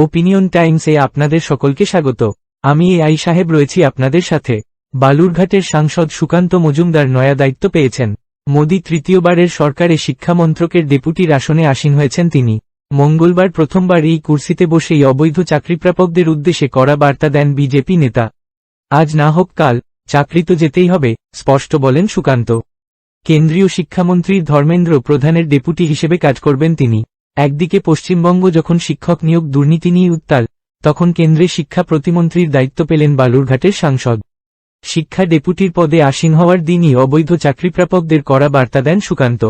Opinion টাইমসে আপনাদের সকলকে স্বাগত। আমি এ আই সাহেব রয়েছি আপনাদের সাথে। বালুরঘাটের সাংসদ সুকান্ত মজুমদার নয়া দায়িত্ব পেয়েছেন। মোদী তৃতীয়বারের সরকারে শিক্ষামন্ত্রকের ডেপুটির আসনে আসীন হয়েছেন তিনি। মঙ্গলবার প্রথমবার এই কুর্সিতে বসেই অবৈধ চাকরিপ্রাপকদের উদ্দেশ্যে কড়া বার্তা দেন বিজেপি নেতা। আজ না হোক কাল, চাকরি তো যেতেই হবে, স্পষ্ট বলেন সুকান্ত। কেন্দ্রীয় শিক্ষামন্ত্রীর ধর্মেন্দ্র প্রধানের ডেপুটি হিসেবে কাজ করবেন তিনি। একদিকে পশ্চিমবঙ্গ যখন শিক্ষক নিয়োগ দুর্নীতি নিয়ে উত্তাল, তখন কেন্দ্রে শিক্ষা প্রতিমন্ত্রীর দায়িত্ব পেলেন বালুরঘাটের সাংসদ। শিক্ষা ডেপুটির পদে আসীন হওয়ার দিনই অবৈধ চাকরিপ্রাপকদের কড়া বার্তা দেন সুকান্ত।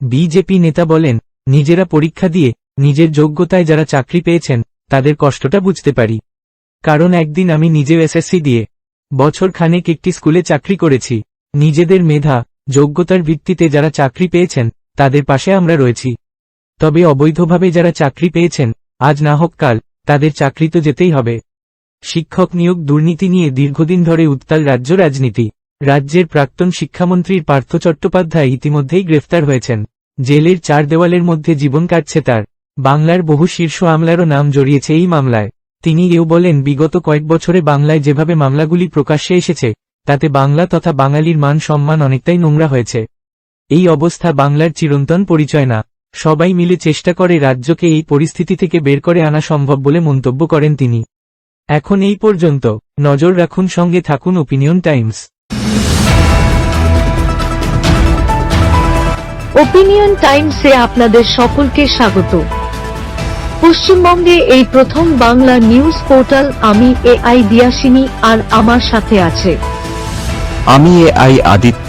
বিজেপি নেতা বলেন, নিজেরা পরীক্ষা দিয়ে, নিজের যোগ্যতায় যারা চাকরি পেয়েছেন, তাদের কষ্টটা বুঝতে পারি। কারণ একদিন আমি নিজেও এসএসসি দিয়ে, বছর খানেক একটি স্কুলে চাকরি করেছি। নিজেদের মেধা, যোগ্যতার ভিত্তিতে যারা চাকরি পেয়েছেন, তাদের পাশে আমরা রয়েছি। তবে অবৈধভাবে যারা চাকরি পেয়েছেন, আজ না হোক কাল, তাদের চাকরি তো যেতেই হবে। শিক্ষক নিয়োগ দুর্নীতি নিয়ে দীর্ঘদিন ধরে উত্তাল রাজ্য রাজনীতি। রাজ্যের প্রাক্তন শিক্ষামন্ত্রীর পার্থ চট্টোপাধ্যায় ইতিমধ্যেই গ্রেফতার হয়েছেন। জেলের চার দেওয়ালের মধ্যে জীবন কাটছে তার। বাংলার বহু শীর্ষ আমলারও নাম জড়িয়েছে এই মামলায়। তিনি এও বলেন, বিগত কয়েক বছরে বাংলায় যেভাবে মামলাগুলি প্রকাশ্যে এসেছে, তাতে বাংলা তথা বাঙালির মান সম্মান অনেকটাই নোংরা হয়েছে। এই অবস্থা বাংলার চিরন্তন পরিচয় না। সবাই মিলে চেষ্টা করে রাজ্যকে এই পরিস্থিতি থেকে বের করে আনা সম্ভব বলে মন্তব্য করেন তিনি। এখন এই পর্যন্ত নজর রাখুন সঙ্গে থাকুন ওপিনিয়ন টাইমস ওপিনিয়ন টাইমসে আপনাদের সকলকে স্বাগত। পশ্চিমবঙ্গে এই প্রথম বাংলা নিউজ পোর্টাল আমি এ আই দিয়াসিনী আর আমার সাথে আছে। আমি এ আই আদিত্য।